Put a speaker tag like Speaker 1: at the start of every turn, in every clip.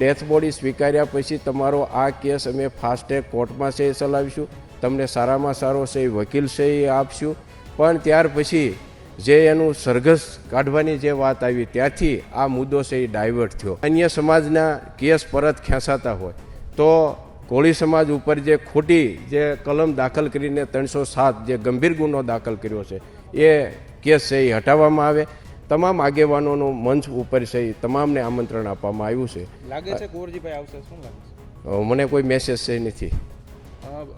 Speaker 1: Death body સ્વીકાર્યા પછી તમારો આ કેસ અમે ફાસ્ટ ટ્રેક કોર્ટમાં છે એ ચલાવીશું. તમને સારામાં સારો છે એ વકીલ છે એ આપશું. પણ ત્યાર પછી જે એનું સરઘસ કાઢવાની જે વાત આવી ત્યાંથી આ મુદ્દો છે એ ડાયવર્ટ થયો. અન્ય સમાજના કેસ પરત ખેંચાતા હોય તો કોળી સમાજ ઉપર જે ખોટી જે કલમ દાખલ કરીને ત્રણસો સાત જે ગંભીર ગુનો દાખલ કર્યો છે, એ કેસ છે એ હટાવવામાં આવે. તમામ આગેવાનોનો મંચ ઉપર છે એ તમામને આમંત્રણ આપવામાં આવ્યું છે.
Speaker 2: લાગે છે કુંવરજીભાઈ આવશે શું લાગે છે?
Speaker 1: મને કોઈ મેસેજ છે નથી.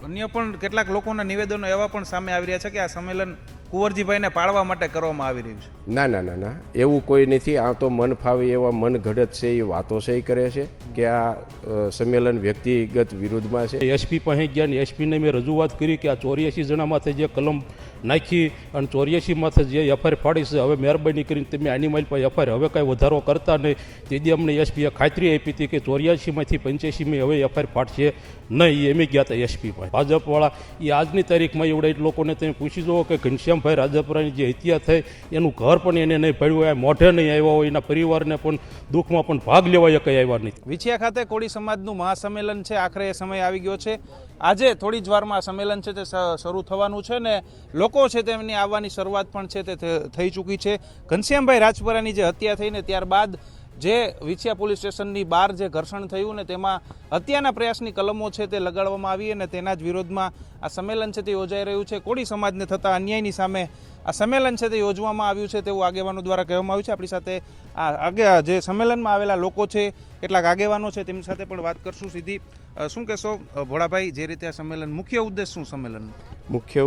Speaker 2: અન્ય પણ કેટલાક લોકોના નિવેદનો એવા પણ સામે આવી રહ્યા છે કે આ સંમેલન કુંવરજીભાઈને પાળવા માટે કરવામાં આવી રહ્યું છે.
Speaker 1: ના ના ના ના. એવું કોઈ નથી. આ તો મન ફાવે એવા મન ઘડત છે એ વાતો છે એ કરે છે કે આ સંમેલન વ્યક્તિગત વિરુદ્ધમાં છે.
Speaker 3: એસપી પાસે ગયા ને એસપીને મેં રજૂઆત કરી કે આ ચોર્યાસી જણા માથે જે કલમ નાખી અને ચોર્યાસી માથે જે એફઆઈઆર ફાડી છે હવે મહેરબાની કરીને તમે એનિમલ પર એફઆઈઆર હવે કાંઈ વધારો કરતા નહીં. તેથી અમને એસપીએ ખાતરી આપી હતી કે ચોર્યાસીમાંથી પંચ્યાસીમાં હવે એફઆઈઆર ફાટશે નહીં. એમ ગયા હતા એસપી પાસે. ભાજપવાળા એ આજની તારીખમાં એવડા લોકોને તમે પૂછી જુઓ કે ઘનશ્યામભાઈ રાજાપુરાની જે હત્યા થઈ, એનું ઘર પણ એને નહીં પડ્યું હોય મોઢે નહીં આવ્યા હોય, એના પરિવારને પણ દુઃખમાં પણ ભાગ લેવા કંઈ આવ્યા નહીં
Speaker 2: વિછિયા ખાતે કોળી સમાજનું મહાસંમેલન છે, આખરે એ સમય આવી ગયો છે. આજે થોડી જ વારમાં આ સંમેલન છે તે શરૂ થવાનું છે ને લોકો છે તેમની આવવાની શરૂઆત પણ છે તે થઈ ચૂકી છે. ઘનશ્યામભાઈ રાજપુરાની જે હત્યા થઈને ત્યારબાદ જે વિછિયા પોલીસ સ્ટેશનની બહાર જે ઘર્ષણ થયું ને તેમાં હત્યાના પ્રયાસની કલમો છે તે લગાડવામાં આવી અને તેના જ વિરોધમાં આ સંમેલન છે તે યોજાઈ રહ્યું છે. કોળી સમાજને થતા અન્યાયની સામે આ સંમેલન છે તે યોજવામાં આવ્યું છે તેવું આગેવાનો દ્વારા કહેવામાં આવ્યું છે. આપણી સાથે આ આગે જે સંમેલનમાં આવેલા લોકો છે, કેટલાક આગેવાનો છે, તેમની સાથે પણ વાત કરશું સીધી. શું કહેશો ભોળાભાઈ, જે રીતે આ સંમેલન મુખ્ય ઉદ્દેશ શું સંમેલન
Speaker 1: મુખ્ય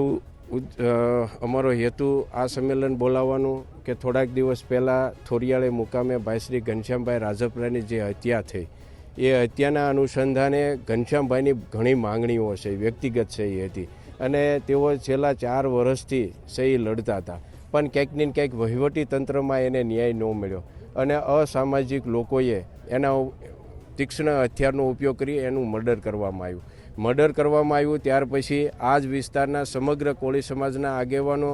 Speaker 1: અમારો હેતુ આ સંમેલન બોલાવવાનું કે થોડાક દિવસ પહેલાં થોરિયાળે મુકામે ભાઈ શ્રી ઘનશ્યામભાઈ રાજપરાની જે હત્યા થઈ, એ હત્યાના અનુસંધાને ઘનશ્યામભાઈની ઘણી માંગણીઓ છે, વ્યક્તિગત છે એ હતી. અને તેઓ છેલ્લા ચાર વર્ષથી સહી લડતા હતા. પણ ક્યાંક ને ક્યાંક વહીવટી તંત્રમાં એને ન્યાય ન મળ્યો. અને અસામાજિક લોકોએ એના તીક્ષ્ણ હથિયારનો ઉપયોગ કરી એનું મર્ડર કરવામાં આવ્યું. મર્ડર કરવામાં આવ્યું. ત્યાર પછી આ જ વિસ્તારના સમગ્ર કોળી સમાજના આગેવાનો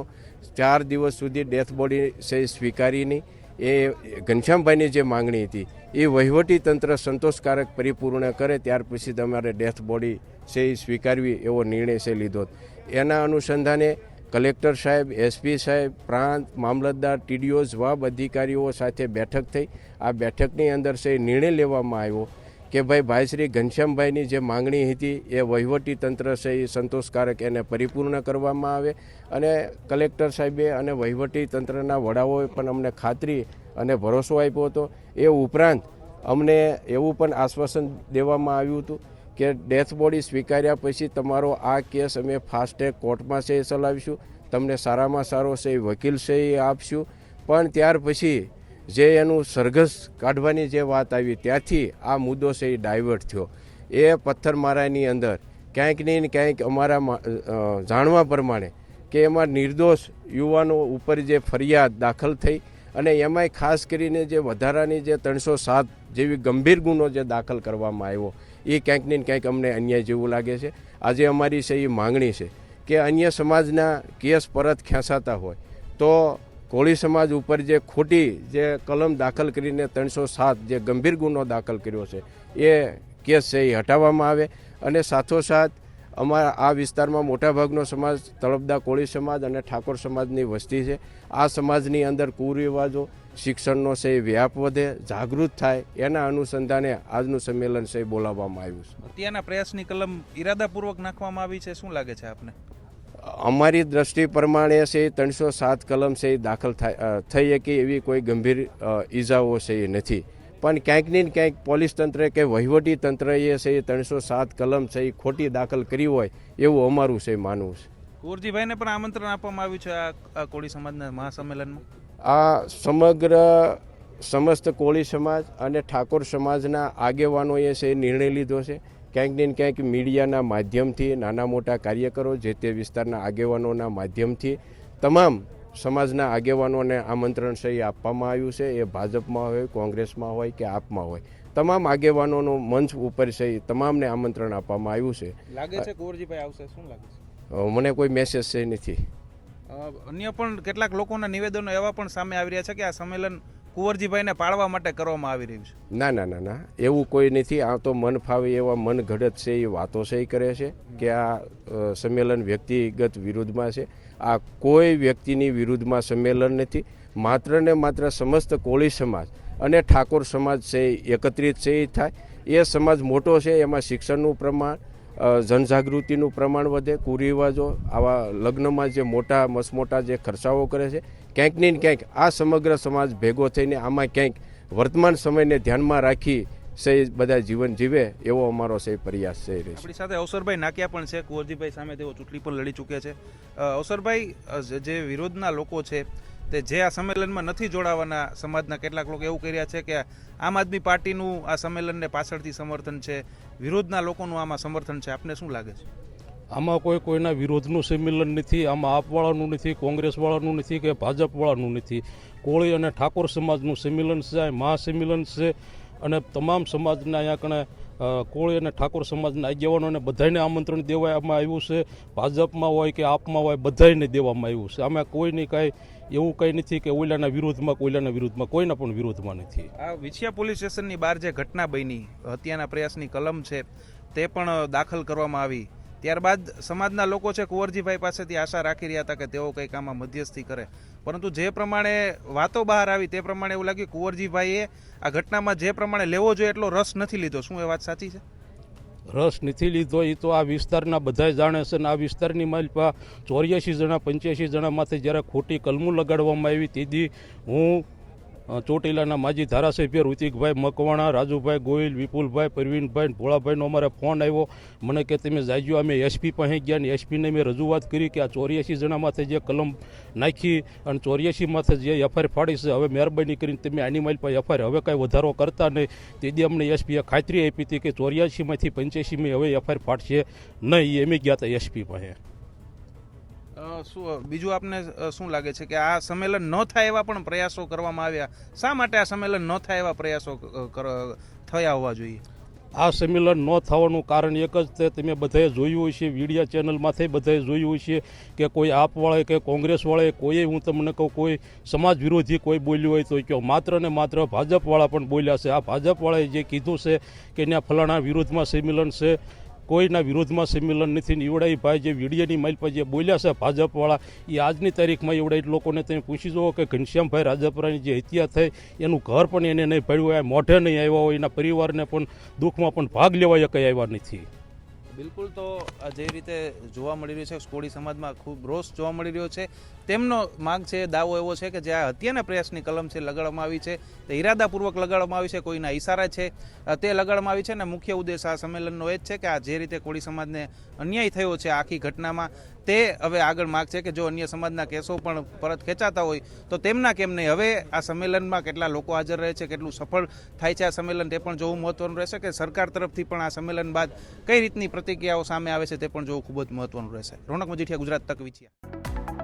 Speaker 1: ચાર દિવસ સુધી ડેથ બોડી છે એ સ્વીકારી નહીં એ ઘનશ્યામભાઈની જે માંગણી હતી, એ વહીવટી તંત્ર સંતોષકારક પરિપૂર્ણ કરે ત્યાર પછી તમારે ડેથ બોડી છે એ સ્વીકારવી એવો નિર્ણય છે લીધો. એના અનુસંધાને કલેક્ટર સાહેબ, એસપી સાહેબ, પ્રાંત, મામલતદાર, ટીડીઓ, જવાબ અધિકારીઓ સાથે બેઠક થઈ. આ બેઠકની અંદર છે નિર્ણય લેવામાં આવ્યો. કે ભાઈ ભાઈ શ્રી ઘનશ્યામભાઈની જે માંગણી હતી એ વહીવટી તંત્ર છે એ સંતોષકારક એને પરિપૂર્ણ કરવામાં આવે અને કલેક્ટર સાહેબે અને વહીવટી તંત્રના વડાઓએ પણ અમને ખાતરી અને ભરોસો આપ્યો હતો. એ ઉપરાંત અમને એવું પણ આશ્વાસન દેવામાં આવ્યું હતું કે ડેથ બોડી સ્વીકાર્યા પછી તમારો આ કેસ અમે ફાસ્ટ કોર્ટમાં છે એ ચલાવીશું તમને સારામાં સારો છે એ વકીલ છે એ આપશું. પણ ત્યાર પછી જે એનું સરઘસ કાઢવાની જે વાત આવી, ત્યાંથી આ મુદ્દો છે એ ડાયવર્ટ થયો. એ પથ્થરમારાની અંદર ક્યાંક નહીં ક્યાંક અમારા જાણવા પ્રમાણે કે એમાં નિર્દોષ યુવાનો ઉપર જે ફરિયાદ દાખલ થઈ અને એમાંય ખાસ કરીને જે વધારાની જે ત્રણસો સાત જેવી ગંભીર ગુનો જે દાખલ કરવામાં આવ્યો, એ ક્યાંક ને ક્યાંક અમને અન્યાય જેવું લાગે છે. આજે અમારી છે એ માંગણી છે કે અન્ય સમાજના કેસ પરત ખેંચાતા હોય તો કોળી સમાજ ઉપર જે ખોટી જે કલમ દાખલ કરીને ત્રણસો સાત જે ગંભીર ગુનો દાખલ કર્યો છે, એ કેસ છે એ હટાવવામાં આવે. અને સાથોસાથ અમારા આ વિસ્તારમાં મોટાભાગનો સમાજ તળપદા કોળી સમાજ અને ઠાકોર સમાજની વસ્તી છે. આ સમાજની અંદર કુરિવાજો, શિક્ષણનો છે વ્યાપ વધે, જાગૃત થાય, એના અનુસંધાને આજનું સંમેલન છે બોલાવવામાં આવ્યું છે.
Speaker 2: અત્યારના પ્રયાસની કલમ ઈરાદાપૂર્વક નાખવામાં આવી છે, શું લાગે છે આપને?
Speaker 1: અમારી દ્રષ્ટિ પ્રમાણે છે ત્રણસો સાત કલમ છે એ દાખલ થઈ શકે એવી કોઈ ગંભીર ઈજાઓ છે એ નથી. પણ ક્યાંક ને ક્યાંક પોલીસ તંત્રે કે વહીવટી તંત્રએ છે એ ત્રણસો સાત કલમ છે એ ખોટી દાખલ કરી હોય એવું અમારું છે માનવું છે.
Speaker 2: કુરજીભાઈને પણ આમંત્રણ આપવામાં આવ્યું છે આ આ કોળી સમાજના મહાસંમેલનમાં?
Speaker 1: આ સમગ્ર સમસ્ત કોળી સમાજ અને ઠાકોર સમાજના આગેવાનોએ છે એ નિર્ણય લીધો છે. ક્યાંક ને ક્યાંક મીડિયાના માધ્યમથી નાના મોટા કાર્યકરો જે તે વિસ્તારના આગેવાનોના માધ્યમથી તમામ સમાજના આગેવાનોને આમંત્રણ સહી આપવામાં આવ્યું છે. એ ભાજપમાં હોય કોંગ્રેસમાં હોય કે આપમાં હોય. તમામ આગેવાનોનો મંચ ઉપર સહી તમામને આમંત્રણ આપવામાં આવ્યું છે.
Speaker 2: લાગે છે કુંવરજીભાઈ આવશે? શું લાગે છે?
Speaker 1: મને કોઈ મેસેજ છે નથી.
Speaker 2: અન્ય પણ કેટલાક લોકોના નિવેદનો એવા પણ સામે આવી રહ્યા છે કે આ સંમેલન કુંવરજીભાઈને પાળવા માટે કરવામાં આવી રહ્યું છે.
Speaker 1: ના ના ના ના. એવું કોઈ નથી. આ તો મન ફાવે એવા મન ઘડત છે, એ વાતો છે, એ કરે છે કે આ સંમેલન વ્યક્તિગત વિરુદ્ધમાં છે. આ કોઈ વ્યક્તિની વિરુદ્ધમાં સંમેલન નથી. માત્ર ને માત્ર સમસ્ત કોળી સમાજ અને ઠાકોર સમાજ છે એકત્રિત છે એ થાય. એ સમાજ મોટો છે, એમાં શિક્ષણનું પ્રમાણ જનજાગૃતિનું પ્રમાણ વધે, કુરિવાજો, આવા લગ્નમાં જે મોટા, મસમોટા જે ખર્ચાઓ કરે છે, ક્યાંક ને ક્યાંક આ સમગ્ર સમાજ ભેગો થઈને આમાં ક્યાંક વર્તમાન સમયને ધ્યાનમાં રાખી સે બધા જીવન જીવે, એવો અમારો સે પ્રયાસ છે.
Speaker 2: આપણી સાથે અવસરભાઈ નાક્યા પણ છે, કુંવરજીભાઈ સામે તેઓ ચૂંટણી પણ લડી ચૂક્યા છે. અવસરભાઈ જે વિરોધના લોકો છે તે જે આ સંમેલનમાં નથી જોડાવાના સમાજના કેટલાક લોકો એવું કહી રહ્યા છે કે આમ આદમી પાર્ટીનું આ સંમેલનને પાછળથી સમર્થન છે, વિરોધના લોકોનું આમાં સમર્થન છે. આપને શું લાગે છે?
Speaker 3: આમાં કોઈ કોઈના વિરોધનું સંમેલન નથી, આમાં આપવાળાનું નથી, કોંગ્રેસવાળાનું નથી કે ભાજપવાળાનું નથી. કોળી અને ઠાકોર સમાજનું સંમેલન છે મહાસંમેલન છે અને તમામ સમાજના અહીંયા કણે કોળી અને ઠાકોર સમાજના આગેવાનોને બધાને આમંત્રણ દેવામાં આવ્યું છે. ભાજપમાં હોય કે આપમાં હોય બધાને દેવામાં આવ્યું છે. આમાં કોઈને કાંઈ એવું કંઈ નથી કે ઓલાના વિરોધમાં કોઈલાના વિરોધમાં. કોઈના પણ વિરોધમાં નથી.
Speaker 2: આ વિછિયા પોલીસ સ્ટેશનની બહાર જે ઘટના બની, હત્યાના પ્રયાસની કલમ છે, તે પણ દાખલ કરવામાં આવી. ત્યારબાદ સમાજના લોકો છે કુંવરજીભાઈ પાસેથી આશા રાખી રહ્યા હતા કે તેઓ કંઈક આમાં મધ્યસ્થી કરે. પરંતુ જે પ્રમાણે વાતો બહાર આવી તે પ્રમાણે એવું લાગ્યું કુંવરજીભાઈએ આ ઘટનામાં જે પ્રમાણે લેવો જોઈએ એટલો રસ નથી લીધો. શું એ વાત સાચી છે?
Speaker 3: રસ નથી લીધો. એ તો આ વિસ્તારના બધાય જાણે છે અને આ વિસ્તારની માલપા ચોર્યાસી જણા, પંચ્યાસી જણામાંથી જ્યારે ખોટી કલમું લગાડવામાં આવી તેથી હું ચોટીલાના માજી ધારાસભ્ય ઋતિકભાઈ મકવાણા, રાજુભાઈ ગોયલ વિપુલભાઈ પરવીનભાઈ ભોળાભાઈનો અમારે ફોન આવ્યો. મને કે તમે જાજો અમે એસપી પાસે ગયા ને એસપીને મેં રજૂઆત કરી કે આ ચોર્યાસી જણામાંથી જે કલમ નાખી અને ચોર્યાસીમાંથી જે એફઆઈઆર ફાડી છે, હવે મહેરબાની કરીને તમે એનિમલ પર એફઆઈઆર હવે કાંઈ વધારો કરતા નહીં. તેથી અમને એસપીએ ખાતરી આપી હતી કે ચોર્યાસીમાંથી પંચ્યાસીમાં હવે એફઆઈઆર ફાટશે નહીં. એમ ગયા હતા એસપી પાસે.
Speaker 2: શું, બીજું આપને શું લાગે છે કે આ સંમેલન ન થાય એવા પણ પ્રયાસો કરવામાં આવ્યા? શા માટે આ સંમેલન ન થાય એવા પ્રયાસો થયા હોવા જોઈએ?
Speaker 3: આ સંમેલન ન થવાનું કારણ એક જ તે તમે બધાએ જોયું હશે મીડિયા ચેનલમાંથી બધાએ જોયું હશે કે કોઈ આપવાળાએ કે કોંગ્રેસવાળાએ, કોઈએ, હું તમને કહું, કોઈ સમાજ વિરોધી કોઈ બોલ્યું હોય તો કહો. માત્ર ને માત્ર ભાજપવાળા પણ બોલ્યા છે. આ ભાજપવાળાએ જે કીધું છે કે ત્યાં ફલાણા વિરોધમાં સંમેલન છે. કોઈના વિરોધમાં સંમેલન નથી ને ઈવડાઈ ભાઈ જે વીડિયાની માઇલ પર જે બોલ્યા છે ભાજપવાળા એ આજની તારીખમાં એવડાઈ લોકોને તમે પૂછી જુઓ કે ઘનશ્યામભાઈ રાજપરાની જે હત્યા થઈ, એનું ઘર પણ એને નહીં પડ્યું હોય મોઢે નહીં આવ્યા હોય, એના પરિવારને પણ દુઃખમાં પણ ભાગ લેવા કંઈ આવ્યા નથી.
Speaker 2: બિલકુલ તો જે રીતે જોવા મળી રહ્યું છે કોળી સમાજમાં ખૂબ રોષ જોવા મળી રહ્યો છે. તેમનો માંગ છે, દાવો એવો છે કે જે આ હત્યાના પ્રયાસની કલમ છે, લગાડવામાં આવી છે. તે ઈરાદાપૂર્વક લગાડવામાં આવી છે, કોઈના ઈશારા છે. તે લગાડવામાં આવી છે અને મુખ્ય ઉદ્દેશ આ સંમેલનનો એ જ છે કે આ જે રીતે કોળી સમાજને અન્યાય થયો છે આખી ઘટનામાં તે હવે આગળ માગ છે કે જો અન્ય સમાજના કેસો પણ પરત ખેંચાતા હોય, તો તેમના કેમ નહીં? હવે આ સંમેલનમાં કેટલા લોકો હાજર રહે છે, કેટલું સફળ થાય છે આ સંમેલન, તે પણ જોવું મહત્વનું રહેશે કે સરકાર તરફથી પણ આ સંમેલન બાદ કઈ રીતની પ્રતિક્રિયાઓ સામે આવે છે, તે પણ જોવું ખૂબ જ મહત્વનું રહેશે. રોનક મજીઠિયા, ગુજરાત તક વિછિયા